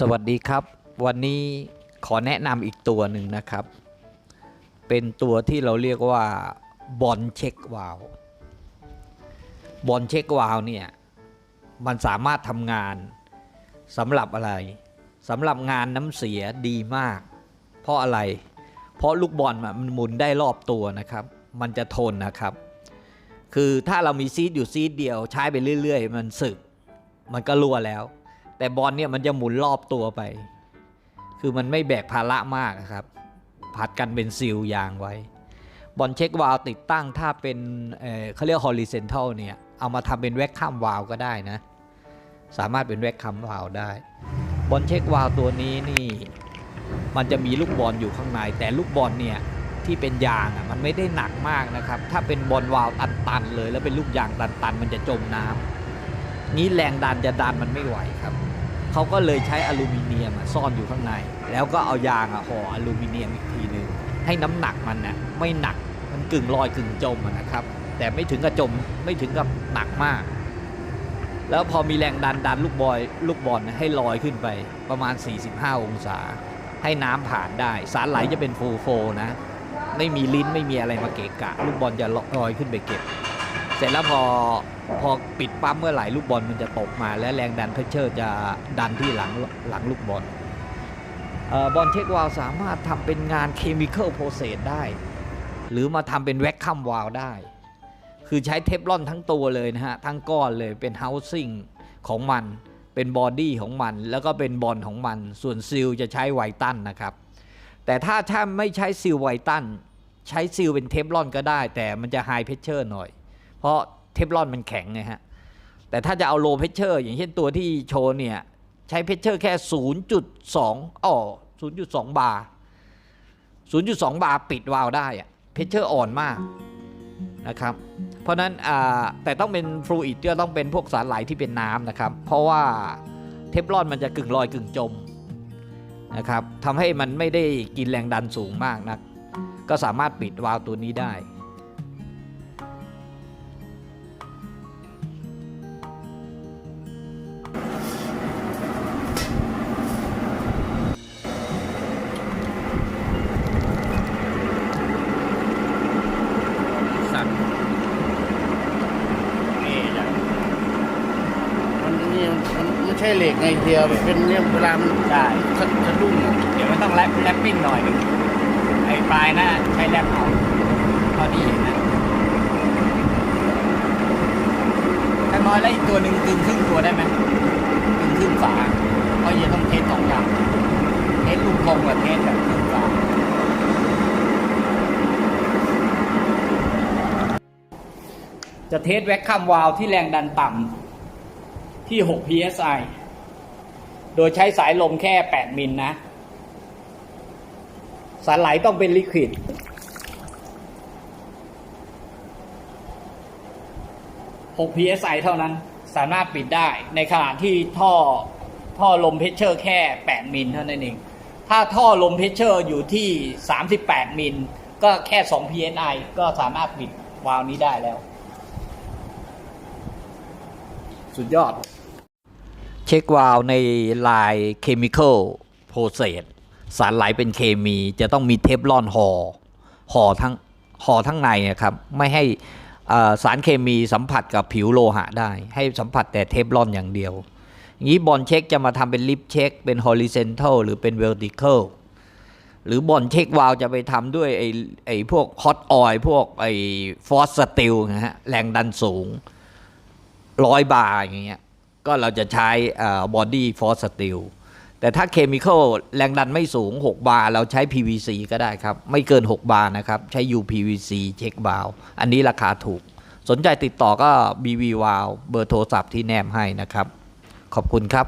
สวัสดีครับ วันนี้ขอแนะนำอีกตัวหนึ่งนะครับ เป็นตัวที่เราเรียกว่าบอลเช็ควาลบอลเช็ควาลเนี่ยมันสามารถทำงานสำหรับอะไรสำหรับงานน้ำเสียดีมาก เพราะอะไร เพราะลูกบอลมันหมุนได้รอบตัวนะครับ มันจะทนนะครับ คือถ้าเรามีซีดอยู่ซีดเดียวใช้ไปเรื่อย ๆ มันสึก มันก็รั่วแล้ว แต่บอลเนี่ยมันจะหมุนรอบตัวไป คือมันไม่แบกภาระมากครับ ผัดกันเป็นซีลยางไว้ บอลเช็ควาลติดตั้งถ้าเป็นเเขาเรียก horizontal เนี่ย เอามาทำเป็นแวคคัมวาลก็ได้นะ สามารถเป็นแวคคัมวาลได้ บอลเช็ควาลตัวนี้นี่ มันจะมีลูกบอลอยู่ข้างใน แต่ลูกบอลเนี่ยที่เป็นยางอะมันไม่ได้หนักมากนะครับ ถ้าเป็นบอลวาลตันๆเลย แล้วเป็นลูกยางตันๆมันจะจมน้ำนี้แรงดันจะดันมันไม่ไหวครับ เขาก็เลยใช้อลูมิเนียมซ่อนอยู่ข้างใน แล้วก็เอายางห่ออลูมิเนียมอีกทีหนึ่งให้น้ำหนักมันน่ะไม่หนักมันกึ่งลอยกึ่งจมนะครับ แต่ไม่ถึงกับจมไม่ถึงกับหนักมาก แล้วพอมีแรงดันดันลูกบอยลูกบอลให้ลอยขึ้นไปประมาณ 45 องศา ให้น้ำผ่านได้ สารไหลจะเป็นโฟโฟนะ ไม่มีลิ้นไม่มีอะไรมาเกะกะ ลูกบอลจะลอยขึ้นไปเก็บ ร็จแล้วพอพอปิดปั๊มเมื่อไหร่ลูกบอลมันจะตกมา และแรงดันเพชเชอร์จะดันที่หลังหลังลูกบอลบอลเช็ควาล์วสามารถทำเป็นงานเคมีคอลโปรเซสได้ หรือมาทำเป็นแวคคัมวาล์วได้ คือใช้เทฟลอนทั้งตัวเลยนะฮะ ทั้งก้อนเลยเป็นเฮาสิ่งของมัน เป็นบอดี้ของมัน แล้วก็เป็นบอลของมัน ส่วนซิลจะใช้ไวตันนะครับ แต่ถ้าถ้าไม่ใช้ซิลไวตัน ใช้ซิลเป็นเทฟลอนก็ได้ แต่มันจะไฮเพชเชอร์หน่อย เพราะเทฟลอนมันแข็งไงฮะ แต่ถ้าจะเอาโลเพชเชอร์ อย่างเช่นตัวที่โชว์เนี่ย ใช้เพชเชอร์แค่ 0.2อ๋อ0.2 บาร์ 0.2 บาร์ปิดวาล์วได้อะเพชเชอร์อ่อนมากนะครับ เพราะนั้นแต่ต้องเป็นฟลูอิดก็ต้องเป็นพวกสารไหลที่เป็นน้ำนะครับ เพราะว่าเทฟลอนมันจะกึ่งลอยกึ่งจมนะครับทำให้มันไม่ได้กินแรงดันสูงมากนัก ก็สามารถปิดวาล์วตัวนี้ได้ มันนี่มันไม่ใช่เหล็กไงเทียมเป็นเนี่ยเวลามันได้สะสะดุ้งเดี๋ยวมันต้องแรปแรปปิ้งหน่อยหนึงไอ้ปลายหน้าใช้แรปเอาพอดีนะถ้าน้อยแล้วอีกตัวหนึ่งกึ่งครึ่งตัวได้ไหมกึ่งครึ่งฝาเพราะยังต้องเทสสองอย่างเทสลูกกลมกับเทสแบบครึ่งฝาจะเทสแวคคัมวาลที่แรงดันต่ำ ที่ 6 psi โดยใช้สายลมแค่ 8 มิลนะ สารไหลต้องเป็นลิควิด 6 psi เท่านั้น สามารถปิดได้ในขณะที่ท่อท่อลมเพชเชอร์แค่ 8 มิลเท่านั้นเอง ถ้าท่อลมเพชเชอร์อยู่ที่ 38 มิล ก็แค่ 2 psi ก็สามารถปิดวาล์วนี้ได้แล้ว สุดยอด เช็ควาล์วในลายเคมีคอลโปรเซสสารไหลเป็นเคมีจะต้องมีเทฟลอนห่อห่อทั้งห่อทั้งในนะครับไม่ให้สารเคมีสัมผัสกับผิวโลหะได้ ให้สัมผัสแต่เทฟลอนอย่างเดียวอย่างนี้บอลเช็คจะมาทำเป็นลิฟเช็คเป็น horizontal หรือเป็น vertical หรือบอลเช็ควาลจะไปทำด้วยไอ้ไอ้พวกฮอตออยพวกไอ้ฟอสสติลนะฮะแรงดันสูง ร้อยบาร์อย่างเงี้ยก็เราจะใช้บอดี้ฟอสสติลแต่ถ้าเคมีคอลแรงดันไม่สูง 6 บาร์เราใช้ PVC ก็ได้ครับ ไม่เกิน 6 บาร์นะครับ ใช้ UPVC เช็คบาล์วอันนี้ราคาถูก สนใจติดต่อก็ BV w ว l เบอร์โทรศัพท์ที่แนมให้นะครับ ขอบคุณครับ